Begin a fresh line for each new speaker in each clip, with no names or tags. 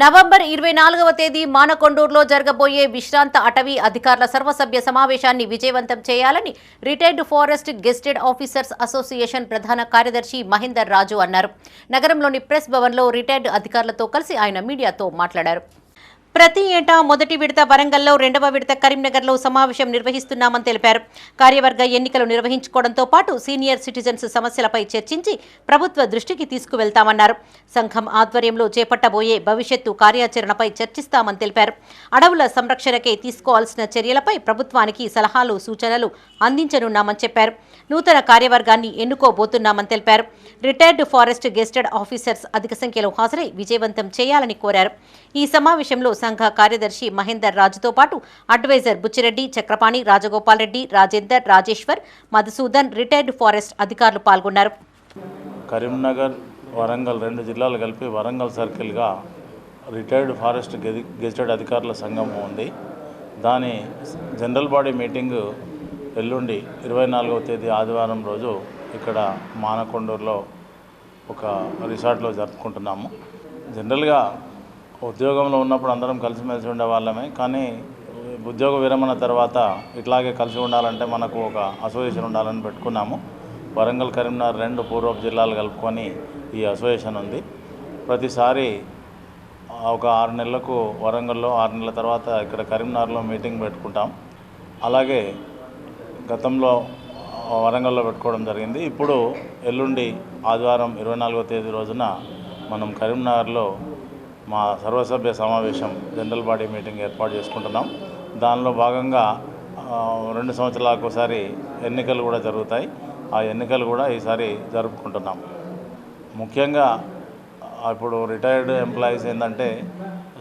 November ఇరవై నాలుగవ తేదీ మానకొండూరులో జరగబోయే విశ్రాంత అటవీ అధికారుల సర్వసభ్య సమావేశాన్ని విజయవంతం చేయాలని retired forest gazetted officers association ప్రధాన కార్యదర్శి మహేందర్ రాజు అన్నారు. నగరంలోని ప్రెస్ భవన్లో రిటైర్డ్ అధికారులతో కలిసి ఆయన మీడియాతో మాట్లాడారు. ప్రతి ఏటా మొదటి విడత వరంగల్లో రెండవ విడత కరీంనగర్లో సమావేశం నిర్వహిస్తున్నామని తెలిపారు. కార్యవర్గ ఎన్నికలు నిర్వహించుకోవడంతో పాటు సీనియర్ సిటిజన్స్ సమస్యలపై చర్చించి ప్రభుత్వ దృష్టికి తీసుకువెళ్తామన్నారు. సంఘం ఆధ్వర్యంలో చేపట్టబోయే భవిష్యత్తు కార్యాచరణపై చర్చిస్తామని తెలిపారు. అడవుల సంరక్షణకే తీసుకోవాల్సిన చర్యలపై ప్రభుత్వానికి సలహాలు సూచనలు అందించనున్నామని చెప్పారు. నూతన కార్యవర్గాన్ని ఎన్నుకోబోతున్నామని తెలిపారు. రిటైర్డ్ ఫారెస్ట్ గెస్టెడ్ ఆఫీసర్స్ అధిక సంఖ్యలో హాజరై విజయవంతం చేయాలని కోరారు. ఈ సమావేశంలో సంఘ కార్యదర్శి మహేందర్ రాజుతో పాటు adviser Buchireddy Chakrapani Rajagopal Reddy Rajender Rajeshwar Madhusudan retired forest అధికారులు పాల్గొన్నారు.
కరీంనగర్ వరంగల్ రెండు జిల్లాలు కలిపి వరంగల్ సర్కిల్గా రిటైర్డ్ ఫారెస్ట్ గెజిటెడ్ అధికారుల సంఘం ఉంది. దాని జనరల్ బాడీ మీటింగు ఎల్లుండి ఇరవై నాలుగవ తేదీ ఆదివారం రోజు ఇక్కడ మానకొండూరులో ఒక రిసార్ట్లో జరుపుకుంటున్నాము. జనరల్గా ఉద్యోగంలో ఉన్నప్పుడు అందరం కలిసిమెలిసి ఉండే వాళ్ళమే కానీ ఉద్యోగ విరమణ తర్వాత ఇట్లాగే కలిసి ఉండాలంటే మనకు ఒక అసోసియేషన్ ఉండాలని పెట్టుకున్నాము. వరంగల్ కరీంనగర్ రెండు పూర్వపు జిల్లాలు కలుపుకొని ఈ అసోసియేషన్ ఉంది. ప్రతిసారి ఒక ఆరు నెలలకు వరంగల్లో ఆరు నెలల తర్వాత ఇక్కడ కరీంనగర్లో మీటింగ్ పెట్టుకుంటాం. అలాగే గతంలో వరంగల్లో పెట్టుకోవడం జరిగింది. ఇప్పుడు ఎల్లుండి ఆదివారం ఇరవై నాలుగో తేదీ రోజున మనం కరీంనగర్లో మా సర్వసభ్య సమావేశం జనరల్ బాడీ మీటింగ్ ఏర్పాటు చేసుకుంటున్నాం. దానిలో భాగంగా రెండు సంవత్సరాలకు ఒకసారి ఎన్నికలు కూడా జరుగుతాయి. ఆ ఎన్నికలు కూడా ఈసారి జరుపుకుంటున్నాం. ముఖ్యంగా ఇప్పుడు రిటైర్డ్ ఎంప్లాయీస్ ఏంటంటే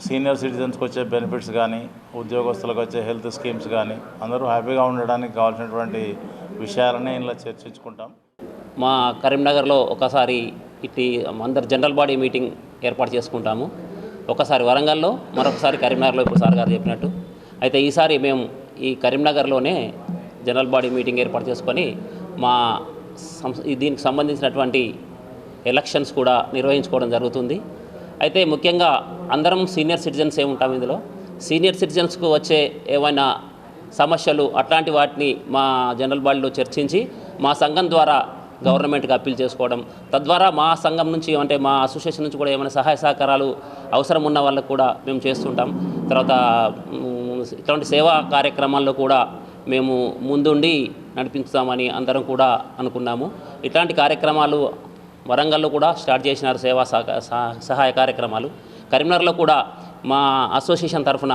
సీనియర్ సిటిజన్స్కి వచ్చే బెనిఫిట్స్ కానీ ఉద్యోగస్తులకు వచ్చే హెల్త్ స్కీమ్స్ కానీ అందరూ హ్యాపీగా ఉండడానికి కావాల్సినటువంటి విషయాలనే ఇలా చర్చించుకుంటాం.
మా కరీంనగర్లో ఒకసారి ఇట్టి అందరు జనరల్ బాడీ మీటింగ్ ఏర్పాటు చేసుకుంటాము. ఒకసారి వరంగల్లో మరొకసారి కరీంనగర్లో ఇప్పుడు సార్ గారు చెప్పినట్టు. అయితే ఈసారి మేము ఈ కరీంనగర్లోనే జనరల్ బాడీ మీటింగ్ ఏర్పాటు చేసుకొని మా దీనికి సంబంధించినటువంటి ఎలక్షన్స్ కూడా నిర్వహించుకోవడం జరుగుతుంది. అయితే ముఖ్యంగా అందరం సీనియర్ సిటిజన్స్ ఏ ఉంటాం ఇందులో. సీనియర్ సిటిజన్స్కు వచ్చే ఏమైనా సమస్యలు అట్లాంటి వాటిని మా జనరల్ బాడీలో చర్చించి మా సంఘం ద్వారా గవర్నమెంట్కి అప్పీల్ చేసుకోవడం. తద్వారా మా సంఘం నుంచి అంటే మా అసోసియేషన్ నుంచి కూడా ఏమైనా సహాయ సహకారాలు అవసరం ఉన్న వాళ్ళకు కూడా మేము చేస్తుంటాం. తర్వాత ఇటువంటి ఇట్లాంటి సేవా కార్యక్రమాల్లో కూడా మేము ముందుండి నడిపించుతామని అందరం కూడా అనుకున్నాము. ఇట్లాంటి కార్యక్రమాలు వరంగల్లో కూడా స్టార్ట్ చేసినారు సేవా సహాయ కార్యక్రమాలు. కరీంనగర్లో కూడా మా అసోసియేషన్ తరఫున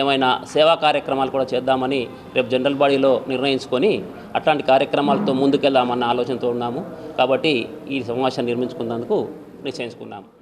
ఏమైనా సేవా కార్యక్రమాలు కూడా చేద్దామని రేపు జనరల్ బాడీలో నిర్ణయించుకొని అట్లాంటి కార్యక్రమాలతో ముందుకెళ్దామన్న ఆలోచనతో ఉన్నాము. కాబట్టి ఈ సమావేశాన్ని నిర్మించుకున్నందుకు నిశ్చయించుకున్నాము.